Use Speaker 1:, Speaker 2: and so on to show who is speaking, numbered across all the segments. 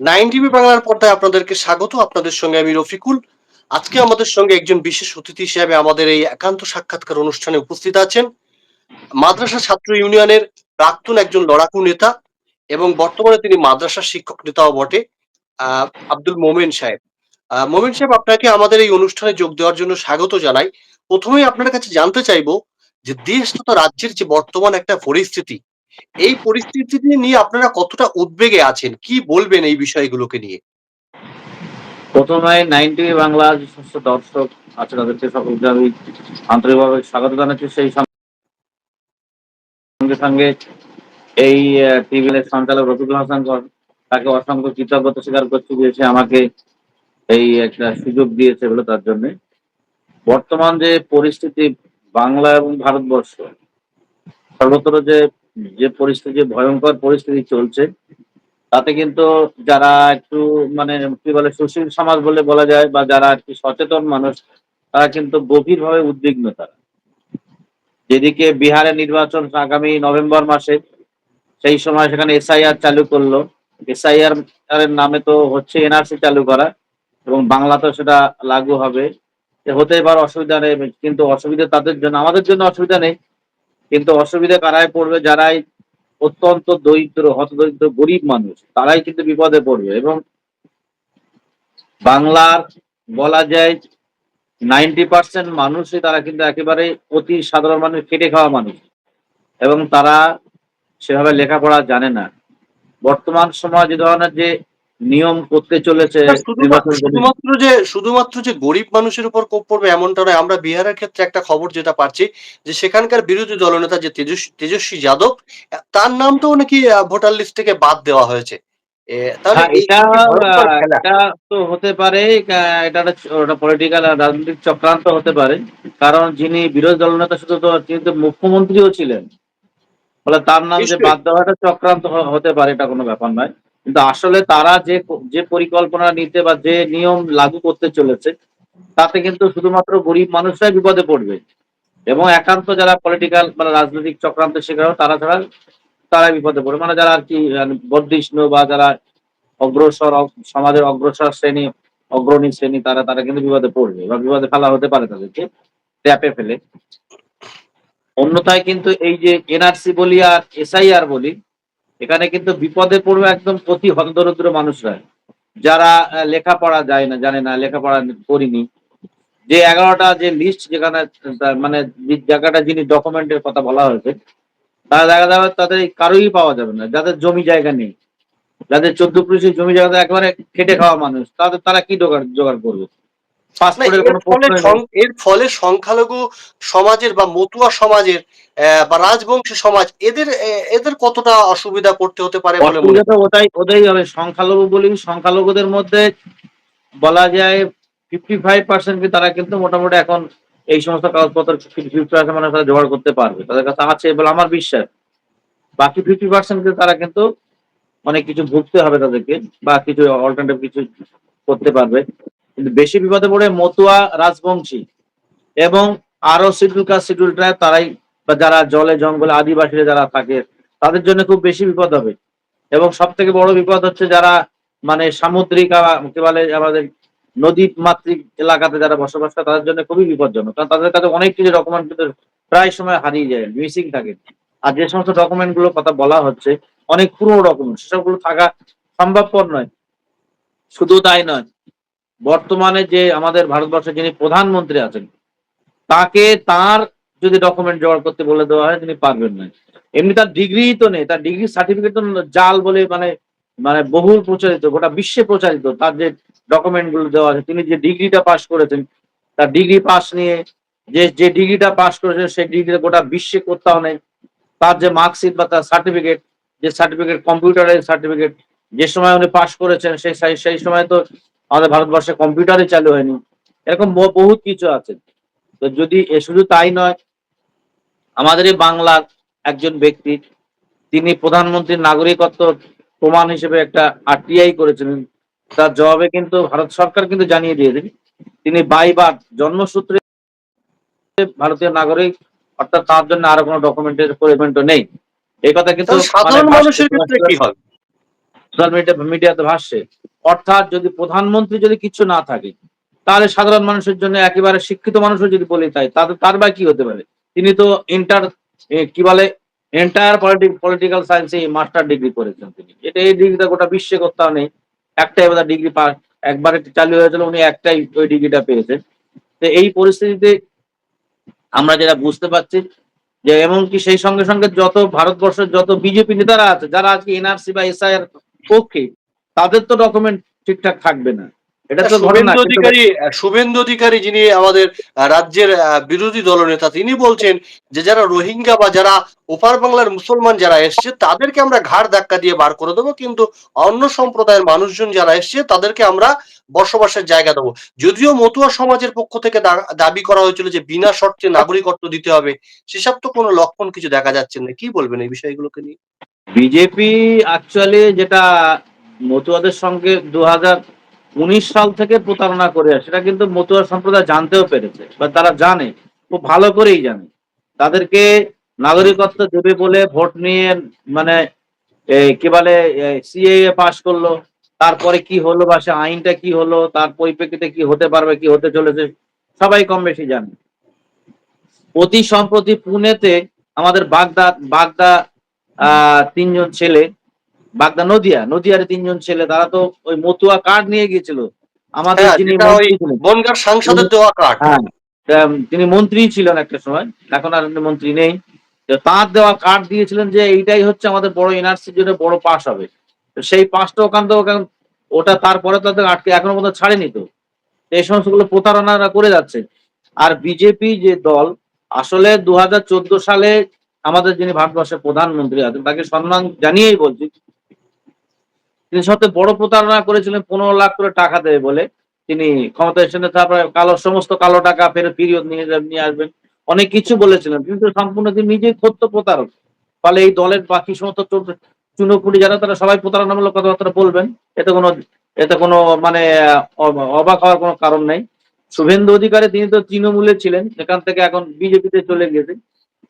Speaker 1: Nine TV বাংলার পর্দায় আপনাদেরকে স্বাগত। আপনাদের সঙ্গে আমি রফিকুল। আজকে আমাদের সঙ্গে একজন বিশেষ অতিথি হিসেবে আমাদের এই একান্ত সাক্ষাৎকার অনুষ্ঠানে উপস্থিত আছেন। মাদ্রাসা ছাত্র ইউনিয়নের প্রাক্তন একজন লড়াকু নেতা এবং বর্তমানে তিনি মাদ্রাসা শিক্ষক নেতাও বটে আব্দুল মোমেন সাহেব। মোমেন সাহেব, আপনাকে আমাদের এই অনুষ্ঠানে যোগ দেওয়ার জন্য স্বাগত জানাই। প্রথমেই আপনার কাছে জানতে চাইব যে দেশ তথা রাজ্যের যে বর্তমান একটা পরিস্থিতি এই পরিস্থিতি নিয়ে আপনারা কতটা উদ্বেগে আছেন? কি বলবেন এই বিষয়গুলোকে নিয়ে?
Speaker 2: প্রথমে নাইন টিভি বাংলা সমস্ত দর্শক আছে তাদেরকে সকলকে আমি আন্তরিকভাবে স্বাগত জানাচ্ছি। সেই সঙ্গে সঙ্গে এই টিভির সঞ্চালক রফিকুল হাসান তাকে অসংখ্য কৃতজ্ঞতা স্বীকার করছি যে সে আমাকে এই একটা সুযোগ দিয়েছে বলে তার জন্য। বর্তমান যে পরিস্থিতি বাংলা এবং ভারতবর্ষ, সর্বত্র যে যে পরিস্থিতি, ভয়ঙ্কর পরিস্থিতি চলছে, তাতে কিন্তু যারা একটু মানে কি বলে সুশীল সমাজ বলে বলা যায় বা যারা একটু সচেতন মানুষ, তারা কিন্তু গভীরভাবে উদ্বিগ্ন তারা। যেদিকে বিহারের নির্বাচন আগামী নভেম্বর মাসে, সেই সময় সেখানে এসআইআর চালু করল। এসআইআর এর নামে তো হচ্ছে এনআরসি চালু করা এবং বাংলাতেও সেটা লাগু হবে। এ হতেই পারে অসুবিধা নেই, কিন্তু অসুবিধা তাদের জন্য, আমাদের জন্য অসুবিধা নেই। কিন্তু অসুবিধা কারাই পড়বে যারাই অত্যন্ত দরিদ্র, হতদরিদ্র, গরিব মানুষ, তারাই কিন্তু বিপদে পড়বে। এবং বাংলার বলা যায় নাইনটি পার্সেন্ট মানুষই তারা কিন্তু একেবারে অতি সাধারণ মানুষ, খেটে খাওয়া মানুষ। এবং তারা সেভাবে লেখাপড়া জানে না। বর্তমান সময় যে ধরনের যে নিয়ম করতে চলেছে
Speaker 1: শুধুমাত্র যে শুধুমাত্র যে গরিব মানুষের উপর কোপ পড়বে এমনটা নয় আমরা বিহারের ক্ষেত্রে একটা খবর যেটা পাচ্ছি যে সেখানকার বিরোধী দলনেতা যে তেজস্বী যাদব তার নামটাও নাকি আহ, ভোটার লিস্ট থেকে বাদ দেওয়া হয়েছে।
Speaker 2: হ্যাঁ, এটা তো হতে পারে এটা একটা পলিটিক্যাল রাজনৈতিক চক্রান্ত হতে পারে কারণ যিনি বিরোধী দলনেতা শুধু তো তিনি তো মুখ্যমন্ত্রীও ছিলেন ফলে তার নাম যে বাদ দেওয়াটা চক্রান্ত হতে পারে এটা কোনো ব্যাপার নয়। কিন্তু আসলে তারা যে যে পরিকল্পনা নিতে বা যে নিয়ম লাগু করতে চলেছে, তাতে কিন্তু শুধুমাত্র গরিব মানুষরাই বিপদে পড়বে। এবং একান্ত যারা পলিটিক্যাল মানে রাজনৈতিক চক্রান্তের শিকার তারা ছাড়া তারা বিপদে পড়বে। মানে যারা আর কি বর্ধিষ্ণু বা যারা অগ্রসর সমাজের অগ্রসর শ্রেণি, অগ্রণী শ্রেণি, তারা তারা কিন্তু বিপদে পড়বে বা বিপদে ফেলা হতে পারে তাদেরকে ট্যাপে ফেলে। অন্যথায় কিন্তু এই যে এনআরসি বলি আর এসআইআর বলি এখানে কিন্তু বিপদে পড়বে একদম অতি হতদরিদ্র মানুষরা। যারা লেখাপড়া যায় না, জানে না, লেখাপড়া করিনি। যে এগারোটা যে লিস্ট যেখানে মানে জায়গাটা যিনি ডকুমেন্টের কথা বলা হয়েছে, তারা দেখা যাবে তাদের কারোই পাওয়া যাবে না। যাদের জমি জায়গা নেই, যাদের চোদ্দ পুলিশের জমি জায়গাতে একেবারে খেটে খাওয়া মানুষ, তাদের, তারা কি জোগাড় জোগাড় করবে?
Speaker 1: এর ফলে সংখ্যালঘু সমাজের বা মতুয়া সমাজের বা রাজবংশী সমাজ এদের এদের কতটা অসুবিধা করতে হতে পারে বলে মনে
Speaker 2: ওটাই ওটাই হবে। সংখ্যালঘু বলি সংখ্যালঘুদের মধ্যে বলা যায় ফিফটি ফাইভ পার্সেন্ট তারা কিন্তু মোটামুটি এখন এই সমস্ত কাগজপত্র ফিফটি পার্সেন্ট মানুষ তারা জোগাড় করতে পারবে। তাদের কাছে আছে বলে আমার বিশ্বাস। বাকি ফিফটি পার্সেন্ট তারা কিন্তু অনেক কিছু ভুগতে হবে তাদেরকে বা কিছু অল্টারনেটিভ কিছু করতে পারবে। কিন্তু বেশি বিপদে পড়ে মতুয়া রাজবংশী এবং আরও কাস্ট শিডিউল ট্রাইব তারাই বা যারা জলে, জঙ্গলে আদিবাসীরা যারা থাকে, তাদের জন্য খুব বেশি বিপদ হবে। এবং সব থেকে বড় বিপদ হচ্ছে যারা মানে সামুদ্রিক কি বলে আমাদের নদী মাতৃক এলাকাতে যারা বসবাস করে, তাদের জন্য খুবই বিপজ্জনক। কারণ তাদের কাছে অনেক কিছু ডকুমেন্ট কিন্তু প্রায় সময় হারিয়ে যায় মিসিং থাকে। আর যে সমস্ত ডকুমেন্টগুলোর কথা বলা হচ্ছে, অনেক পুরনো ডকুমেন্ট সেসবগুলো থাকা সম্ভবপর নয়। শুধু তাই নয় বর্তমানে যে আমাদের ভারতবর্ষে যিনি প্রধানমন্ত্রী আছেন, তাকে তার যদি ডকুমেন্ট জোগাড় করতে বলে দেওয়া হয়, তিনি পারবেন না। এমনি তার ডিগ্রি তো নেই, তার ডিগ্রি সার্টিফিকেট তো জাল বলে মানে মানে বহুল প্রচারিত, গোটা বিশ্বে প্রচারিত, তার যে ডকুমেন্টগুলো দেওয়া আছে, তিনি যে ডিগ্রিটা পাস করেছেন, তার ডিগ্রি পাস নিয়ে, যে যে ডিগ্রিটা পাস করেছেন সেই ডিগ্রি গোটা বিশ্বে কোথাও নেই। তার যে মার্কশিট বা তার সার্টিফিকেট যে সার্টিফিকেট কম্পিউটারের সার্টিফিকেট যে সময় উনি পাস করেছেন, সেই, সেই- সেই সময় তো আমাদের ভারতবর্ষে কম্পিউটারই চালু হয়নি। এরকম ব- বহুত কিছু আছে। তো যদি এ শুধু তাই নয় আমাদের এই বাংলার একজন ব্যক্তি তিনি প্রধানমন্ত্রীর নাগরিকত্ব প্রমাণ হিসেবে একটা আরটিআই করেছিলেন। তার জবাবে কিন্তু ভারত সরকার কিন্তু জানিয়ে দিয়েছেন তিনি বাইবার জন্মসূত্রে ভারতীয় নাগরিক অর্থাৎ তার জন্য আরও কোনো ডকুমেন্টের প্রয়োজনটা নেই। এই কথা কিন্তু
Speaker 1: সাধারণ
Speaker 2: মানে
Speaker 1: মানুষের ক্ষেত্রে কি হবে
Speaker 2: সোশ্যাল মিডিয়া মিডিয়াতে ভাসছে। অর্থাৎ যদি প্রধানমন্ত্রী যদি কিছু না থাকে, তাহলে সাধারণ মানুষের জন্য একেবারে শিক্ষিত মানুষও যদি বলে তাই তাদের তার বা কি হতে পারে? তিনি তো ইন্টার কি বলে এন্টায়ার পলিটিক্যাল সায়েন্সে মাস্টার ডিগ্রি করেছেন তিনি। এটা এই ডিগ্রিটা গোটা বিশ্বে কোথাও নেই একটাই বোধ ডিগ্রি একবারে চালু হয়েছিল, উনি একটাই ওই ডিগ্রিটা পেয়েছেন। তো এই পরিস্থিতিতে আমরা যেটা বুঝতে পারছি যে, এমনকি সেই সঙ্গে সঙ্গে যত ভারতবর্ষের যত বিজেপি নেতারা আছে, যারা আজকে এনআরসি বা এসআইআর পক্ষে তাদের তো ডকুমেন্ট ঠিকঠাক থাকবে না। এটা তো
Speaker 1: শুভেন্দু অধিকারী শুভেন্দু অধিকারী যিনি আমাদের রাজ্যের বিরোধী দলনেতা তিনি বলছেন যে যারা রোহিঙ্গা বা যারা ওপার বাংলার মুসলমান যারা এসছে তাদেরকে আমরা ঘাড় ধাক্কা দিয়ে বার করে দেবো কিন্তু অন্য সম্প্রদায়ের মানুষজন যারা এসছে তাদেরকে আমরা বসবাসের জায়গা দেবো। যদিও মতুয়া সমাজের পক্ষ থেকে দাবি করা হয়েছিল যে বিনা শর্তে নাগরিকত্ব দিতে হবে সেসব তো কোনো লক্ষণ কিছু দেখা যাচ্ছে না। কি বলবেন এই বিষয়গুলোকে নিয়ে?
Speaker 2: বিজেপি অ্যাকচুয়ালি যেটা মতুয়াদের সঙ্গে দু উনিশ সাল থেকে প্রতারণা করে সেটা কিন্তু মতুয়া সম্প্রদায় জানতেও পেরেছে, বা তারা জানে, খুব ভালো করেই জানে। তাদেরকে নাগরিকত্ব দেবে বলে ভোট নিয়ে মানে কি বলে সিএএ পাশ করল, তারপরে কি হলো, বা সে আইনটা কি হলো, তার পরিপ্রেক্ষিতে কি হতে পারবে, কি হতে চলেছে, সবাই কম বেশি জানে। অতি সম্প্রতি পুনেতে আমাদের বাগদা বাগদা তিনজন ছেলে বাগদা নদিয়া নদিয়ার তিনজন ছেলে তারা তো ওই মতুয়া কার্ড নিয়ে গিয়েছিল। আমাদের
Speaker 1: হ্যাঁ,
Speaker 2: যিনি
Speaker 1: যেটা সাংসদের দেওয়া কার্ড
Speaker 2: হ্যাঁ তিনি মন্ত্রী ছিলেন একটা সময় এখন আর মন্ত্রী নেই। তার দেওয়া কার্ড দিয়েছিলেন যে এইটাই হচ্ছে আমাদের বড় এনআরসির জন্য বড় পাস হবে। তো সেই পাসটা ওখান থেকে ওটা তারপরে তাদের আটকে এখনও পর্যন্ত ছাড়েনি তো। এই সমস্তগুলো প্রতারণা করে যাচ্ছে। আর বিজেপি যে দল আসলে দু হাজার চোদ্দ সালে আমাদের যিনি ভারতবর্ষের প্রধানমন্ত্রী আছেন তাকে সম্মান জানিয়েই বলছি। তিনি সবচেয়ে বড় প্রতারণা করেছিলেন, পনেরো লাখ করে টাকা দেবে বলে। তিনি ক্ষমতা এসেছেন, তারপরে কালো, সমস্ত কালো টাকা ফেরত, ফিরিয়ে নিয়ে নিয়ে আসবেন। অনেক কিছু বলেছিলেন, কিন্তু সম্পূর্ণ তিনি নিজেই সত্য প্রতারক। ফলে এই দলের বাকি সমস্ত চুনোপুটি যারা, তারা সবাই প্রতারণামূলক কথাবার্তা বলবেন। এতে কোনো এতে কোনো মানে অবাক হওয়ার কোনো কারণ নেই। শুভেন্দু অধিকারী, তিনি তো তৃণমূলে ছিলেন, সেখান থেকে এখন বিজেপিতে চলে গেছে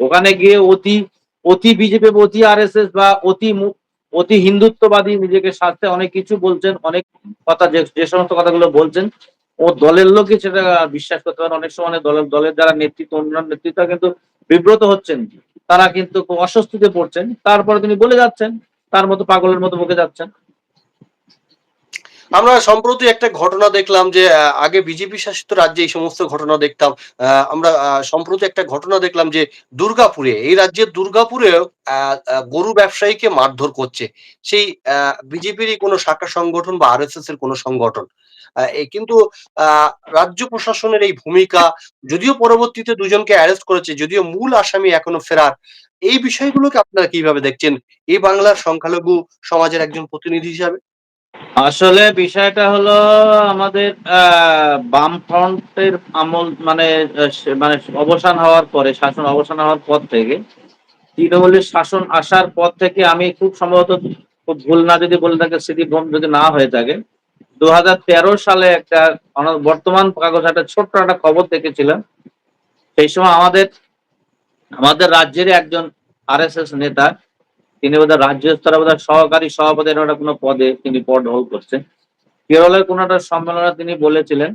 Speaker 2: ওখানে গিয়ে অতি অতি বিজেপি, অতি আরএসএস বা অতি অতি হিন্দুত্ববাদী নিজেকে স্বার্থে অনেক কিছু বলছেন, অনেক কথা যে যে সমস্ত কথাগুলো বলছেন। ও দলের লোকই সেটা বিশ্বাস করতে পারেন অনেক সময় দলের দলের যারা নেতৃত্ব, অন্যান্য নেতৃত্ব কিন্তু বিব্রত হচ্ছেন। তারা কিন্তু অস্বস্তিতে পড়ছেন। তারপরে তিনি বলে যাচ্ছেন, তার মতো পাগলের মতো বকে যাচ্ছেন।
Speaker 1: আমরা সম্প্রতি একটা ঘটনা দেখলাম যে আগে বিজেপি শাসিত রাজ্যে এই সমস্ত ঘটনা দেখতাম। আমরা সম্প্রতি একটা ঘটনা দেখলাম যে, দুর্গাপুরে, এই রাজ্যের দুর্গাপুরে গরু ব্যবসায়ীকে মারধর করছে। সেই বিজেপিরই কোনো শাখা সংগঠন বা আরএসএস এর কোনো সংগঠন কিন্তু রাজ্য প্রশাসনের এই ভূমিকা, যদিও পরবর্তীতে দুজনকে অ্যারেস্ট করেছে, যদিও মূল আসামি এখনও ফেরার, এই বিষয়গুলোকে আপনারা কীভাবে দেখছেন? এই বাংলার সংখ্যালঘু সমাজের একজন প্রতিনিধি হিসাবে?
Speaker 2: আসলে বিষয়টা হলো আমাদের বাম ফ্রন্টের আমল মানে মানে অবসান হওয়ার পরে, শাসন অবসান হওয়ার পর থেকে, তৃণমূলের শাসন আসার পর থেকে আমি খুব সম্ভবত খুব ভুল না যদি বলে থাকে স্মৃতিভ্রম যদি না হয়ে থাকে দু হাজার তেরো সালে একটা বর্তমান কাগজ, একটা ছোট্ট একটা খবর দেখেছিলাম। সেই সময় আমাদের আমাদের রাজ্যের একজন আরএসএস নেতা তিনি বোধহয় রাজ্য স্তরে বোধহয় সহকারী সভাপতি একটা কোনো পদে তিনি পদ হোল্ড করছেন। কেরলের কোন একটা সম্মেলনে তিনি বলেছিলেন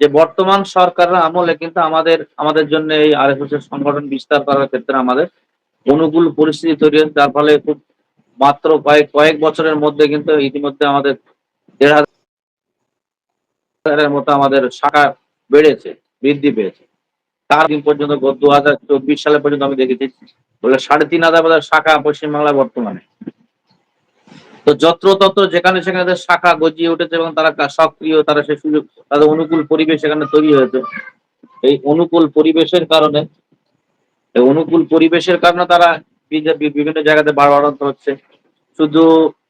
Speaker 2: যে, বর্তমান সরকারের আমলে কিন্তু আমাদের আমাদের জন্য এই আরএসএস এর সংগঠন বিস্তার করার ক্ষেত্রে আমাদের অনুকূল পরিস্থিতি তৈরি হয়েছে। যার ফলে খুব মাত্র কয়েক কয়েক বছরের মধ্যে কিন্তু ইতিমধ্যে আমাদের দেড় হাজারের মতো আমাদের শাখা বেড়েছে, বৃদ্ধি পেয়েছে। তার দিন পর্যন্ত দু হাজার চব্বিশ সালে পর্যন্ত আমি দেখেছি। বলে সাড়ে তিন হাজার বোধহয় শাখা পশ্চিমবাংলায় বর্তমানে। তো যত্র তত্র যেখানে সেখানে শাখা গজিয়ে উঠেছে এবং তারা সক্রিয়, তারা সে সুযোগ তাদের অনুকূল পরিবেশ সেখানে তৈরি হয়েছে। এই অনুকূল পরিবেশের কারণে এই অনুকূল পরিবেশের কারণে তারা বিভিন্ন জায়গাতে বাড়াবাড়ন্ত হচ্ছে। শুধু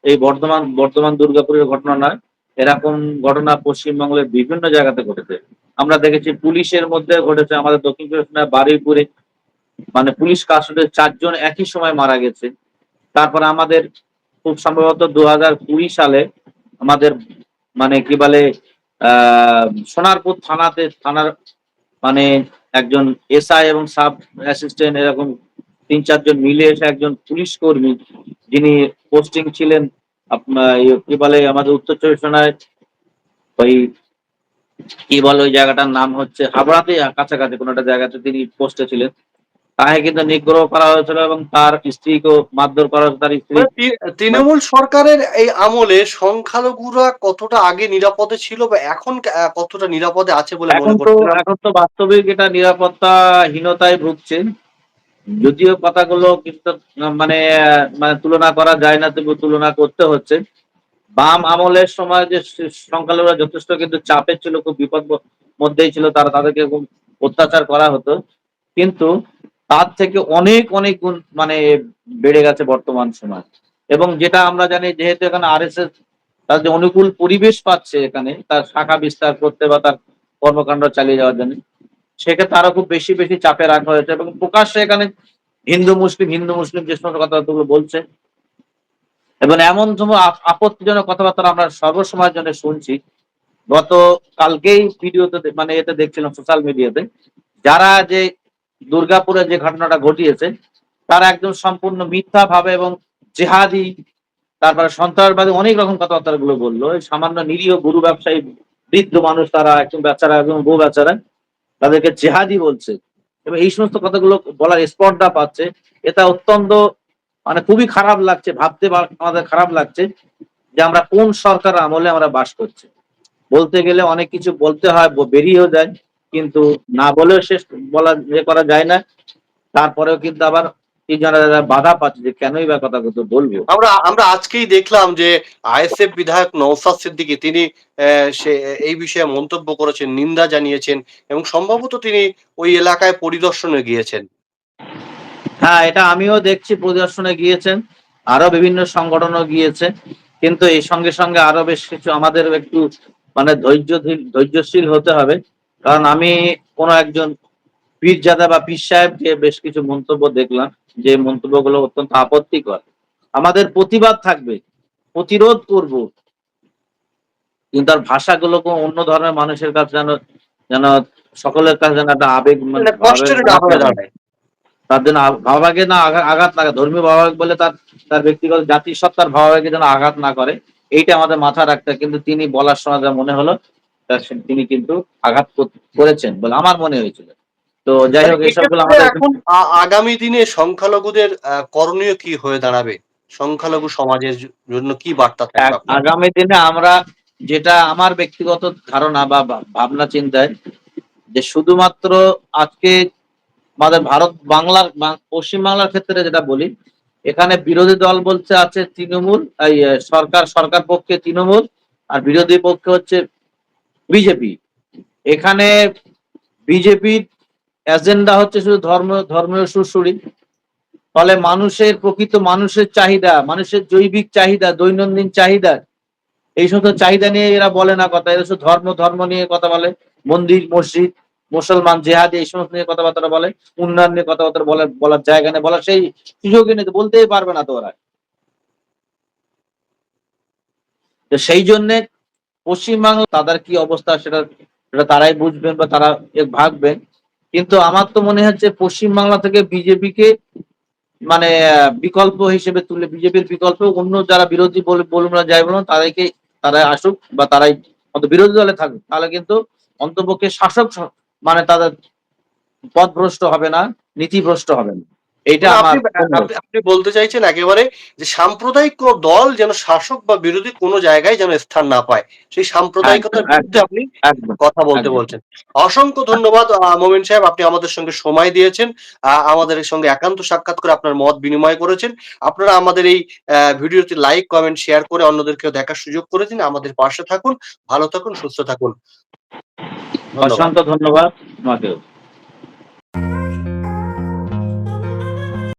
Speaker 2: এই বর্ধমান বর্ধমান দুর্গাপুরের ঘটনা নয় এরকম ঘটনা পশ্চিমবঙ্গের বিভিন্ন জায়গাতে ঘটেছে। আমরা দেখেছি পুলিশের মধ্যে ঘটেছে আমাদের দক্ষিণ চব্বিশ বারুইপুরে। মানে পুলিশ কাস্টডে চারজন একই সময় মারা গেছে। তারপর আমাদের খুব সম্ভবত দু হাজার কুড়ি সালে আমাদের মানে কি বলে, আহ, সোনারপুর থানাতে থানার মানে একজন এসআই এবং সাব অ্যাসিস্ট্যান্ট এরকম তিন চারজন মিলে এসে একজন পুলিশ কর্মী যিনি পোস্টিং ছিলেন আপনার ইয়ে কি বলে আমাদের উত্তর চব্বিশ পরগনায় ওই কি বলে ওই জায়গাটার নাম হচ্ছে হাবড়াতে কাছাকাছি কোনো একটা জায়গাতে তিনি পোস্টে ছিলেন। তাকে কিন্তু নিগ্রহ করা হয়েছিল এবং তার স্ত্রীকেও মারধর করা তার স্ত্রী
Speaker 1: মানে তৃণমূল সরকারের এই আমলে সংখ্যালঘুরা কতটা আগে নিরাপদে ছিল বা এখন কতটা নিরাপদে আছে বলে মনে করছেন?
Speaker 2: এখন তো বাস্তবিক এটা নিরাপত্তাহীনতায় ভুগছে। যদিও কথাগুলো কিন্তু মানে মানে তুলনা করা যায় না তবু তুলনা করতে হচ্ছে। বাম আমলের সময় যে সংখ্যালঘুরা যথেষ্ট কিন্তু চাপে ছিল, খুব বিপদ মধ্যেই ছিল, তারা তাদেরকে খুব অত্যাচার করা হতো। কিন্তু তার থেকে অনেক অনেক গুণ মানে বেড়ে গেছে বর্তমান সময়। এবং যেটা আমরা জানি, যেহেতু এখানে আরএসএস তার যে অনুকূল পরিবেশ পাচ্ছে এখানে, তার শাখা বিস্তার করতে বা তার কর্মকাণ্ড চালিয়ে যাওয়ার জন্য সেক্ষেত্রে আরও খুব বেশি বেশি চাপে রাখা হয়েছে এবং প্রকাশ্যে এখানে হিন্দু, মুসলিম হিন্দু, মুসলিম যে সমস্ত কথাগুলো বলছে। এবং এমন আপত্তিজনক কথাবার্তা আমরা সর্বসময়ের জন্য শুনছি। গত কালকেই ভিডিওতে মানে এতে দেখছিলাম সোশ্যাল মিডিয়াতে, যারা যে দুর্গাপুরে যে ঘটনাটা ঘটিয়েছে, তারা একদম সম্পূর্ণ মিথ্যা ভাবে এবং জেহাদি, তারপরে সন্ত্রাসবাদী অনেক রকম কথাবার্তা গুলো বলল সামান্য নিরীহ গুরু ব্যবসায়ী, বৃদ্ধ মানুষ তারা, একদম বেচারা, একদম বউ বেচারা। তাদেরকে জেহাদি বলছে। এবং এই সমস্ত কথাগুলো বলার স্পর্ধা পাচ্ছে। এটা অত্যন্ত মানে খুবই খারাপ লাগছে, ভাবতে আমাদের খারাপ লাগছে যে আমরা কোন সরকার আমলে আমরা বাস করছি। বলতে গেলে অনেক কিছু বলতে হয় বেরিয়েও যায়, কিন্তু না বলেও শেষ বলা ইয়ে করা যায় না। তারপরেও কিন্তু আবার এই যারা যারা বাধা পাচ্ছে যে কেনই বা কথা বলব?
Speaker 1: আমরা আমরা আজকেই দেখলাম যে আইএসএফ বিধায়ক সিদ্দিকী তিনি সে এই বিষয়ে মন্তব্য করেছেন নিন্দা জানিয়েছেন এবং সম্ভবত তিনি ওই এলাকায় পরিদর্শনে গিয়েছেন।
Speaker 2: হ্যাঁ এটা আমিও দেখছি পরিদর্শনে গিয়েছেন আরও বিভিন্ন সংগঠনও গিয়েছে কিন্তু এই সঙ্গে সঙ্গে আরও বেশ কিছু আমাদের একটু মানে ধৈর্য ধৈর্যশীল হতে হবে কারণ আমি কোনো একজন পীরজাদা বা পীর সাহেবকে বেশ কিছু মন্তব্য দেখলাম যে মন্তব্যগুলো অত্যন্ত আপত্তিকর। আমাদের প্রতিবাদ থাকবে প্রতিরোধ করব। কিন্তু তার ভাষাগুলোকে অন্য ধর্মের মানুষের কাছে যেন যেন সকলের কাছে যেন একটা আবেগ মানে
Speaker 1: মানে
Speaker 2: তার জন্য ভাবাকে না আঘাত না ধর্মীয় ভাবাবেগ বলে তার তার ব্যক্তিগত জাতি সত্তার ভাবাবেগে যেন আঘাত না করে এইটা আমাদের মাথায় রাখতে কিন্তু তিনি বলার সময় যা মনে হলো তিনি কিন্তু আঘাত করেছেন বলে আমার মনে হয়েছিল। তো যাই হোক এসবগুলো আমাদের
Speaker 1: এখন আগামী দিনে সংখ্যালঘুদের করণীয় কি হয়ে দাঁড়াবে? সংখ্যালঘু সমাজের জন্য কি বার্তা থাকবে
Speaker 2: আগামী দিনে আমরা যেটা আমার ব্যক্তিগত ধারণা বা ভাবনা চিন্তায় যে শুধুমাত্র আজকে আমাদের ভারত বাংলার পশ্চিমবাংলার ক্ষেত্রে যেটা বলি এখানে বিরোধী দল বলছে আছে তৃণমূল এই সরকার সরকার পক্ষে তৃণমূল আর বিরোধী পক্ষে হচ্ছে বিজেপি। এখানে বিজেপির এজেন্ডা হচ্ছে শুধু ধর্ম, ধর্মীয় সুরসুরি ফলে মানুষের প্রকৃত মানুষের চাহিদা, মানুষের জৈবিক চাহিদা, দৈনন্দিন চাহিদা, এই সমস্ত চাহিদা নিয়ে এরা বলে না কথা। এরা শুধু ধর্ম ধর্ম নিয়ে কথা বলে। মন্দির, মসজিদ, মুসলমান, জেহাদি, এই সমস্ত নিয়ে কথাবার্তা বলে। উন্নয়ন নিয়ে কথাবার্তা বলে, বলার জায়গা নেই। বলার সেই সুযোগই নেই বলতেই পারবে না তো ওরা। সেই জন্যে পশ্চিমবাংলা তাদের কি অবস্থা সেটা সেটা তারাই বুঝবেন বা তারা ভাববেন। কিন্তু আমার তো মনে হচ্ছে পশ্চিমবাংলা থেকে বিজেপিকে মানে বিকল্প হিসেবে তুলে, বিজেপির বিকল্প, অন্য যারা বিরোধী বলে, বলুন না যাই বলুন, তাদেরকে তারা আসুক বা তারাই বিরোধী দলে থাকুক। তাহলে কিন্তু অন্তপক্ষে শাসক মানে তাদের পথভ্রষ্ট হবে না, নীতিভ্রষ্ট হবে না। এইটা আমার
Speaker 1: আপনি বলতে চাইছেন একেবারে যে সাম্প্রদায়িক কোনো দল যেন শাসক বা বিরোধী কোনো জায়গায় যেন স্থান না পায়। সেই সাম্প্রদায়িকতার বিরুদ্ধে আপনি কথা বলতে বলছেন। অসংখ্য ধন্যবাদ মোমিন সাহেব আপনি আমাদের সঙ্গে সময় দিয়েছেন। আহ, আমাদের সঙ্গে একান্ত সাক্ষাৎ করে আপনার মত বিনিময় করেছেন। আপনারা আমাদের এই আহ, ভিডিওতে লাইক কমেন্ট শেয়ার করে অন্যদেরকেও দেখার সুযোগ করে দিন। আমাদের পাশে থাকুন ভালো থাকুন সুস্থ থাকুন।
Speaker 2: অসংখ্য ধন্যবাদ তোমাকেও